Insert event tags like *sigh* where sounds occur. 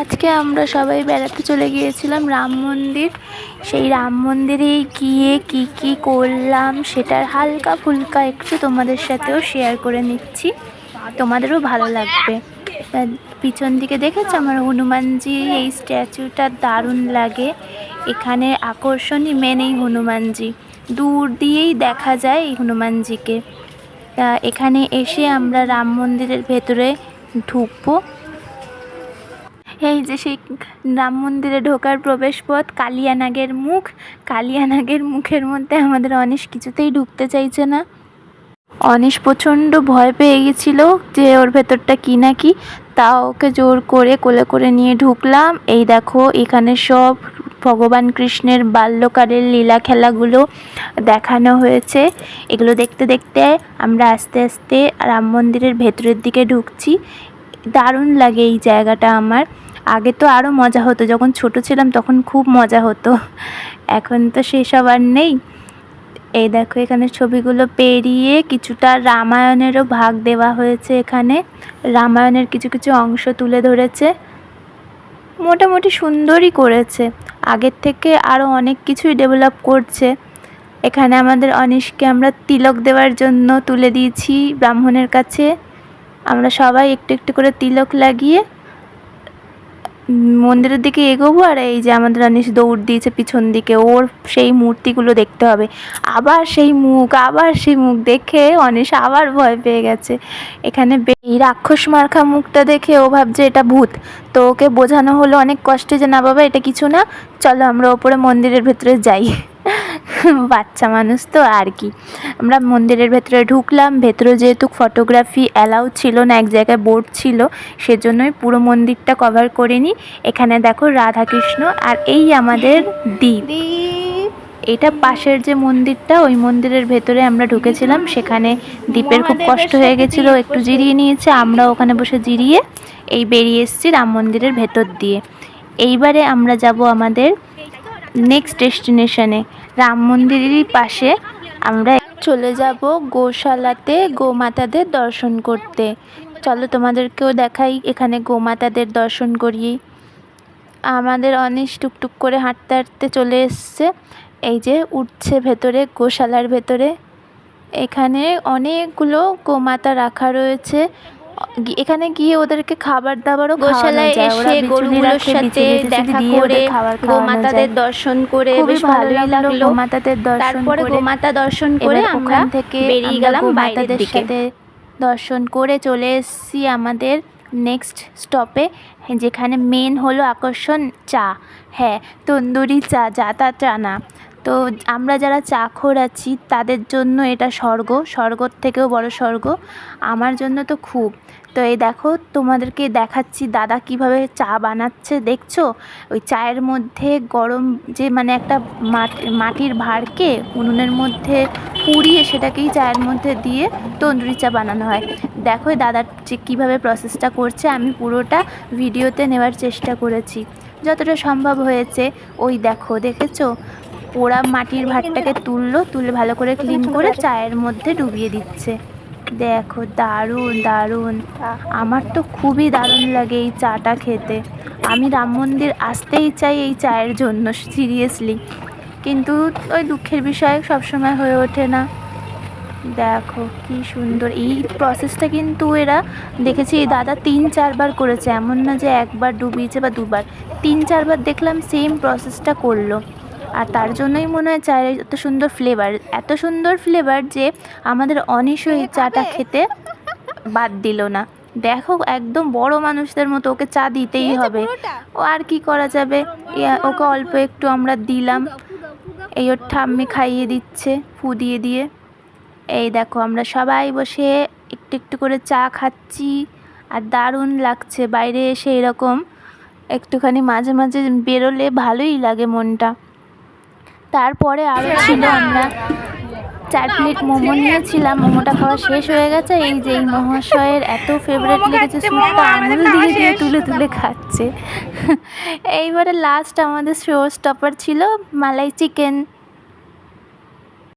আজকে আমরা সবাই বেড়াতে চলে গিয়েছিলাম রাম মন্দির। সেই রাম মন্দিরে গিয়ে কি কি করলাম সেটার হালকা ফুলকা একটু তোমাদের সাথেও শেয়ার করে নিচ্ছি। তোমাদেরও ভালো লাগবে। পিছন দিকে দেখেছ আমার হনুমানজি? এই স্ট্যাচুটা দারুণ লাগে। এখানে আকর্ষণই মেন এই হনুমানজি। দূর দিয়েই দেখা যায় এই হনুমানজিকে। এখানে এসে আমরা রাম মন্দিরের ভেতরে ঢুকবো। এই যে সেই রাম মন্দিরে ঢোকার প্রবেশপথ, কালিয়ানাগের মুখ। কালিয়ানাগের মুখের মধ্যে আমাদের অনিশ কিছুতেই ঢুকতে চাইছে না। অনিশ প্রচণ্ড ভয় পেয়ে গেছিল যে ওর ভেতরটা কি না কি। তা ওকে জোর করে কোলে করে নিয়ে ঢুকলাম। এই দেখো, এখানে সব ভগবান কৃষ্ণের বাল্যকালের লীলা খেলাগুলো দেখানো হয়েছে। এগুলো দেখতে দেখতে আমরা আস্তে আস্তে রাম মন্দিরের ভেতরের দিকে ঢুকছি। দারুণ লাগে এই জায়গাটা আমার। আগে তো আরও মজা হতো। যখন ছোট ছিলাম তখন খুব মজা হতো। এখন তো সেসব আর নেই। এই দেখো এখানে ছবিগুলো পেরিয়ে কিছুটা রামায়ণেরও ভাগ দেওয়া হয়েছে এখানে। রামায়ণের কিছু কিছু অংশ তুলে ধরেছে। মোটামুটি সুন্দরই করেছে। আগের থেকে আরও অনেক কিছুই ডেভেলপ করছে। এখানে আমাদের অনিশকে আমরা তিলক দেওয়ার জন্য তুলে দিয়েছি ব্রাহ্মণের কাছে। আমরা সবাই একটু একটু করে তিলক লাগিয়ে মন্দিরের দিকে এগোবো আর এই যে আমাদের অনিশ দৌড় দিয়েছে পিছন দিকে, ওর সেই মূর্তিগুলো দেখতে হবে। আবার সেই মুখ, আবার সেই মুখ দেখে অনিশ আবার ভয় পেয়ে গেছে। এখানে এই রাক্ষস মার্খা মুখটা দেখে ও ভাবছে এটা ভূত। তো ওকে বোঝানো হলো অনেক কষ্টে যে, না বাবা, এটা কিছু না। চলো আমরা ওপরে মন্দিরের ভেতরে যাই। *laughs* বাচ্চা মানুষ তো আর কি। আমরা মন্দিরের ভেতরে ঢুকলাম ভেতরে যেহেতু ফটোগ্রাফি অ্যালাউ ছিল না এক জায়গায় বোর্ড ছিল সেজন্যই পুরো মন্দিরটা কভার করে করিনি এখানে দেখো রাধাকৃষ্ণ আর এই আমাদের দ্বীপ। এটা পাশের যে মন্দিরটা ওই মন্দিরের ভেতরে আমরা ঢুকেছিলাম। সেখানে দ্বীপের খুব কষ্ট হয়ে গেছিল একটু জিরিয়ে নিয়েছে আমরা ওখানে বসে জিরিয়ে এই বেরিয়ে এসেছি রাম মন্দিরের ভেতর দিয়ে। এইবারে আমরা যাব আমাদের নেক্সট ডেস্টিনেশনে রাম মন্দিরেরই পাশে আমরা চলে যাব গোশালাতে গোমাতাদের দর্শন করতে। চলো তোমাদেরকেও দেখাই, এখানে গোমাতাদের দর্শন করিয়ে আমাদের অনেক টুকটুক করে হাঁটতে হাঁটতে চলে এসছে। এই যে উঠছে ভেতরে, গোশালার ভেতরে। এখানে অনেকগুলো গোমাতা রাখা রয়েছে। এখানে গিয়ে ওদেরকে খাবার দাবারও গোশালায় এসে গরুগুলোর সাথে দেখা করে গোমাতাদের দর্শন করে বেশ ভালোই লাগল গোমাতাদের দর্শন তারপরে গোমাতা দর্শন করে আমরা থেকে বেরিয়ে গেলাম বাইরের সাথে দর্শন করে চলে এসেছি আমাদের নেক্সট স্টপে যেখানে মেন হলো আকর্ষণ চা। হ্যাঁ তন্দুরি চা জাতা চা না। তো আমরা যারা চাখর আছি, তাদের জন্য এটা স্বর্গ। স্বর্গর থেকেও বড় স্বর্গ। আমার জন্য তো খুব। তো এই দেখো, তোমাদেরকে দেখাচ্ছি দাদা কীভাবে চা বানাচ্ছে। দেখছ? ওই চায়ের মধ্যে গরম যে মানে একটা মাট- মাটির ভাঁড়কে উনুনের মধ্যে পুড়িয়ে সেটাকেই চায়ের মধ্যে দিয়ে তন্দুরি চা বানানো হয়। দেখো দাদার যে কীভাবে প্রসেসটা করছে, আমি পুরোটা ভিডিওতে নেওয়ার চেষ্টা করেছি। যতটা সম্ভব হয়েছে। ওই দেখো, দেখেছ? পোড়া মাটির ভাতটাকে তুললো, তুলে ভালো করে ক্লিন করে চায়ের মধ্যে ডুবিয়ে দিচ্ছে। দেখো, দারুণ দারুণ। আমার তো খুবই দারুণ লাগে এই চাটা খেতে। আমি রাম মন্দির আসতেই চাই এই চায়ের জন্য সিরিয়াসলি কিন্তু ওই দুঃখের বিষয় সবসময় হয়ে ওঠে না। দেখো, কি সুন্দর। এই প্রসেসটা কিন্তু এরা, দেখেছি এই দাদা তিন, চারবার করেছে। এমন না যে একবার ডুবিয়েছে বা দুবার। তিন, চারবার দেখলাম সেম প্রসেসটা করল। তার জন্যই মনে হয় চায়ের এত সুন্দর ফ্লেভার এত সুন্দর ফ্লেভার যে আমাদের অনিশও এই চাটা খেতে বাদ দিল না। দেখো একদম বড় মানুষদের মতো ওকে চা দিতেই হবে। ও আর কি করা যাবে? ওকে অল্প একটু আমরা দিলাম। এই ওর ঠাম্মি খাইয়ে দিচ্ছে ফু দিয়ে দিয়ে। এই দেখো আমরা সবাই বসে একটু একটু করে চা খাচ্ছি। আর দারুণ লাগছে বাইরে এসে এরকম একটুখানি মাঝে মাঝে বেরোলে ভালোই লাগে মনটা। তারপরে আরও ছিল আমরা চার প্লেট মোমো নিয়েছিলাম মোমোটা খাওয়া শেষ হয়ে গেছে। এই যে এই মহাশয়ের এত ফেভারেট লেগেছে স্যুপটা আঙুল দিয়ে দিয়ে তুলে তুলে খাচ্ছে। *laughs* এইবারে লাস্ট আমাদের শো স্টপার ছিল মালাই চিকেন